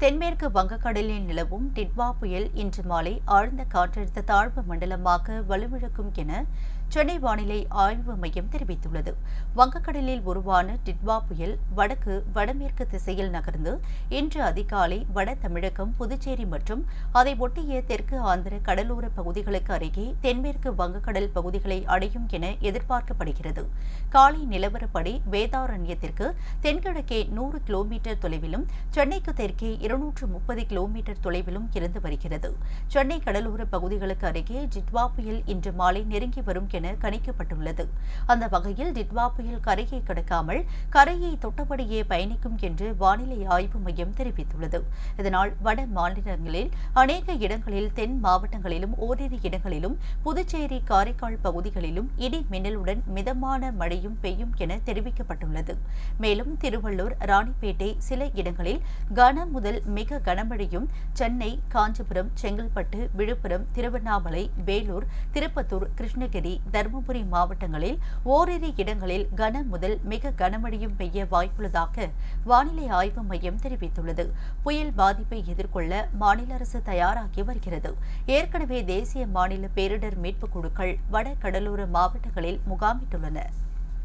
தென்மேற்கு வங்கக்கடலில் நிலவும் டிட்வா புயல் இன்று மாலை ஆழ்ந்த காற்றழுத்த தாழ்வு மண்டலமாக வலுவிழக்கும் என சென்னை வானிலை ஆய்வு மையம் தெரிவித்துள்ளது. வங்கக்கடலில் உருவான டிட்வா புயல் வடக்கு வடமேற்கு திசையில் நகர்ந்து இன்று அதிகாலை வட தமிழகம் புதுச்சேரி மற்றும் அதை ஒட்டிய தெற்கு ஆந்திர கடலோர பகுதிகளுக்கு அருகே தென்மேற்கு வங்கக்கடல் பகுதிகளை அடையும் என எதிர்பார்க்கப்படுகிறது. காலை நிலவரப்படி வேதாரண்யத்திற்கு தென்கிழக்கே நூறு கிலோமீட்டர் தொலைவிலும் சென்னைக்கு தெற்கே இருநூற்று முப்பது கிலோமீட்டர் தொலைவிலும் இருந்து வருகிறது. சென்னை கடலோர பகுதிகளுக்கு அருகே ஜிட்வா புயல் இன்று மாலை நெருங்கி வரும் என கணிக்கப்பட்டுள்ளது. அந்த வகையில் டிட்வா புயல் கரையை கடக்காமல் கரையை தொட்டபடியே பயணிக்கும் என்று வானிலை ஆய்வு மையம் தெரிவித்துள்ளது. இதனால் வட மாநிலங்களில் அநேக இடங்களில் தென் மாவட்டங்களிலும் ஓரிரு இடங்களிலும் புதுச்சேரி காரைக்கால் பகுதிகளிலும் இடி மின்னலுடன் மிதமான மழையும் பெய்யும் என தெரிவிக்கப்பட்டுள்ளது. மேலும் திருவள்ளூர் ராணிப்பேட்டை சில இடங்களில் கன முதல் மிக கனமழையும் சென்னை காஞ்சிபுரம் செங்கல்பட்டு விழுப்புரம் திருவண்ணாமலை வேலூர் திருப்பத்தூர் கிருஷ்ணகிரி தருமபுரி மாவட்டங்களில் ஓரிரு இடங்களில் கன முதல் மிக கனமழையும் பெய்ய வாய்ப்புள்ளதாக வானிலை ஆய்வு மையம் தெரிவித்துள்ளது. புயல் பாதிப்பை எதிர்கொள்ள மாநில அரசு தயாராகி வருகிறது. ஏற்கனவே தேசிய மாநில பேரிடர் மீட்புக் குழுக்கள் வட கடலோர மாவட்டங்களில் முகாமிட்டுள்ளன.